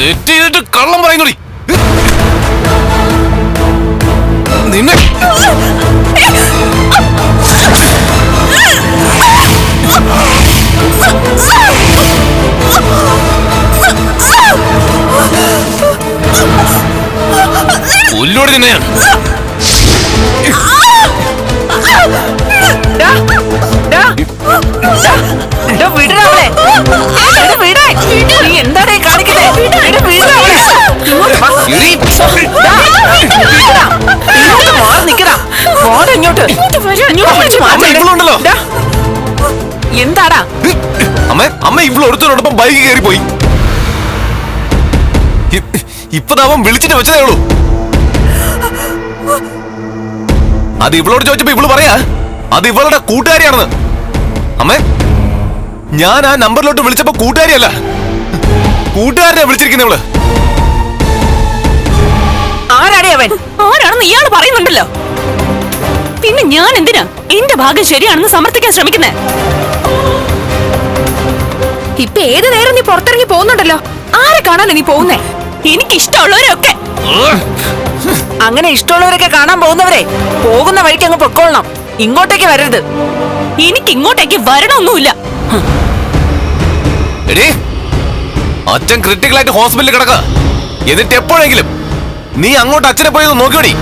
തെറ്റ് ചെയ്തിട്ട് കള്ളം പറയുന്നോടി. നിന്നെ പുല്ലോട് നിന്നെ എന്താടാ അമ്മ അമ്മ ഇവിടെ ഒരുത്തരോടൊപ്പം ബൈക്ക് കയറി പോയി ഇ- ഇപ്പതാ അവൻ വിളിച്ചിട്ട് വെച്ചതേ ഉള്ളൂ. അത് ഇവളോട് ചോദിച്ചപ്പോ ഇവൾ പറയാ അത് ഇവളുടെ കൂട്ടുകാരിയാണെന്ന്. അമ്മേ ഞാൻ ആ നമ്പറിലോട്ട് വിളിച്ചപ്പോ കൂട്ടുകാരിയല്ല കൂട്ടുകാരനെ വിളിച്ചിരിക്കുന്ന ഇവൾ. ആരാടേ അവൻ? ആരാണെന്ന് ഇയാൾ പറയുന്നുണ്ടല്ലോ. പിന്നെ ഞാൻ എന്തിനാ? എന്റെ ഭാഗം ശരിയാണെന്ന് സമർത്ഥിക്കാൻ ശ്രമിക്കുന്നേ? ഇപ്പൊ ഏത് നേരം നീ പുറത്തിറങ്ങി പോകുന്നുണ്ടല്ലോ? ആരെ കാണാനോ നീ പോകുന്നേ? എനിക്ക് ഇഷ്ടമുള്ളവരൊക്കെ അങ്ങനെ ഇഷ്ടമുള്ളവരൊക്കെ കാണാൻ പോകുന്നവരെ പോകുന്ന വഴിക്ക് അങ്ങ് പൊക്കോളണം. ഇങ്ങോട്ടേക്ക് വരരുത്. എനിക്ക് ഇങ്ങോട്ടേക്ക് വരണമൊന്നുമില്ല. എടീ അച്ഛൻ ക്രിട്ടിക്കലായിട്ട് ഹോസ്പിറ്റലിൽ കിടക്ക. എന്നിട്ട് എപ്പോഴെങ്കിലും നീ അങ്ങോട്ട് അച്ഛനെ പോയി നോക്കിയോടി.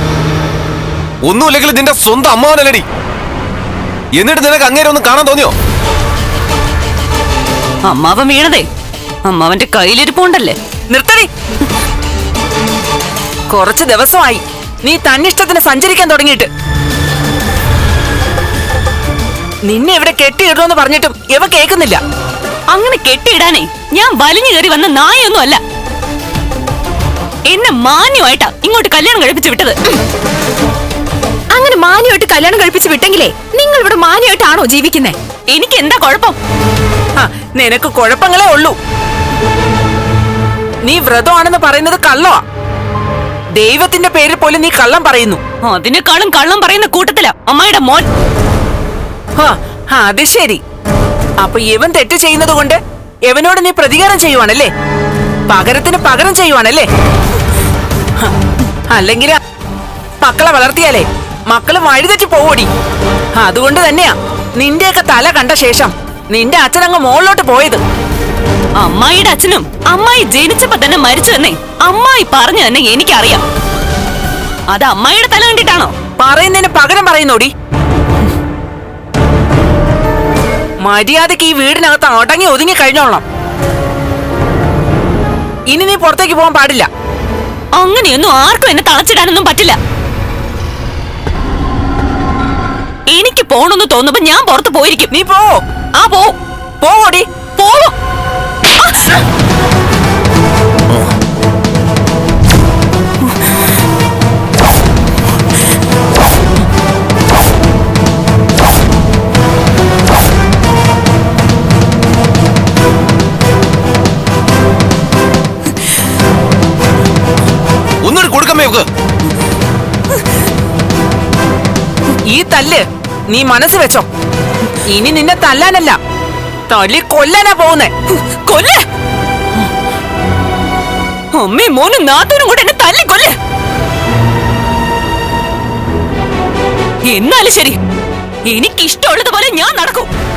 ഒന്നുമില്ലെങ്കിൽ നിന്റെ സ്വന്തം അമ്മാവനല്ലടി. എന്നിട്ട് നിനക്ക് അങ്ങേരെ ഒന്ന് കാണാൻ തോന്നിയോ? അമ്മാവൻ വീണതേ. അമ്മാവന്റെ കയ്യിലിരിപ്പുണ്ടല്ലേ. നിർത്തടി. കുറച്ച് ദിവസമായി. നീ തന്നിഷ്ടത്തിന് സഞ്ചരിക്കാൻ തുടങ്ങിയിട്ട്. നിന്നെ ഇവിടെ കെട്ടിയിടണമെന്ന് പറഞ്ഞിട്ടും ഇവ കേൾക്കുന്നില്ല. അങ്ങനെ കെട്ടിയിടാനേ ഞാൻ വലിഞ്ഞു കയറി വന്ന നായൊന്നും അല്ല. എന്നെ മാന്യമായിട്ടാ ഇങ്ങോട്ട് കല്യാണം കഴിപ്പിച്ചു വിട്ടത്. അങ്ങനെ മാന്യമായിട്ട് കല്യാണം കഴിപ്പിച്ച് വിട്ടെങ്കിലേ നിങ്ങൾ ഇവിടെ മാന്യമായിട്ടാണോ ജീവിക്കുന്നത് എനിക്ക് എന്താ കുഴപ്പം? ആ, നിനക്ക് കുഴപ്പങ്ങളേ ഉള്ളൂ. നീ വ്രതമാണെന്ന് പറയുന്നത് കള്ളോ ദൈവത്തിന്റെ പേരിൽ പോലും നീ കള്ളം പറയുന്നു. അതിനേക്കാളും കള്ളം പറയുന്ന കൂട്ടത്തിലാ അമ്മയുടെ മോൻ. അത് ശരി. അപ്പൊ ഇവൻ തെറ്റ് ചെയ്യുന്നത് കൊണ്ട് എവനോട് നീ പ്രതികാരം ചെയ്യുവാണല്ലേ? പകരത്തിന് പകരം ചെയ്യുവാണല്ലേ? അല്ലെങ്കിൽ മക്കളെ വളർത്തിയാലേ മക്കൾ വഴിതെറ്റി പോവടി. അതുകൊണ്ട് തന്നെയാ നിന്റെയൊക്കെ തല കണ്ട ശേഷം നിന്റെ അച്ഛനങ്ങ് മുകളിലോട്ട് പോയത്. അമ്മായിയുടെ അച്ഛനും അമ്മായി ജനിച്ചപ്പോ തന്നെ മരിച്ചു തന്നെ അമ്മായി പറഞ്ഞു തന്നെ എനിക്കറിയാം. അത് അമ്മായിയുടെ തല കണ്ടിട്ടാണോ? പറയുന്നതിന് പകരം പറയുന്നോടി. മര്യാദയ്ക്ക് ഈ വീടിനകത്ത് അടങ്ങി ഒതുങ്ങി കഴിഞ്ഞോളാം ഇനി നീ പുറത്തേക്ക് പോകാൻ പാടില്ല. അങ്ങനെയൊന്നും ആർക്കും എന്നെ തളച്ചിടാനൊന്നും പറ്റില്ല. എനിക്ക് പോണെന്ന് തോന്നുമ്പോ ഞാൻ പുറത്ത് പോയിരിക്കും. നീ പോ. ആ പോ. പോടി പോ ഒന്നുകൂടി കൊടുക്കമ്മേ ഒക്കെ ഈ തല്ല് നീ മനസ്സ് വെച്ചോ. ഇനി നിന്നെ തല്ലാനല്ല. തല്ലി കൊല്ലാനാ പോകുന്നേ. കൊല്ല. അമ്മയും മോനും നാത്തൂനും കൂടെ എന്നെ തല്ലി കൊല്ല. എന്നാലും ശരി. എനിക്കിഷ്ടമുള്ളതുപോലെ ഞാൻ നടക്കും.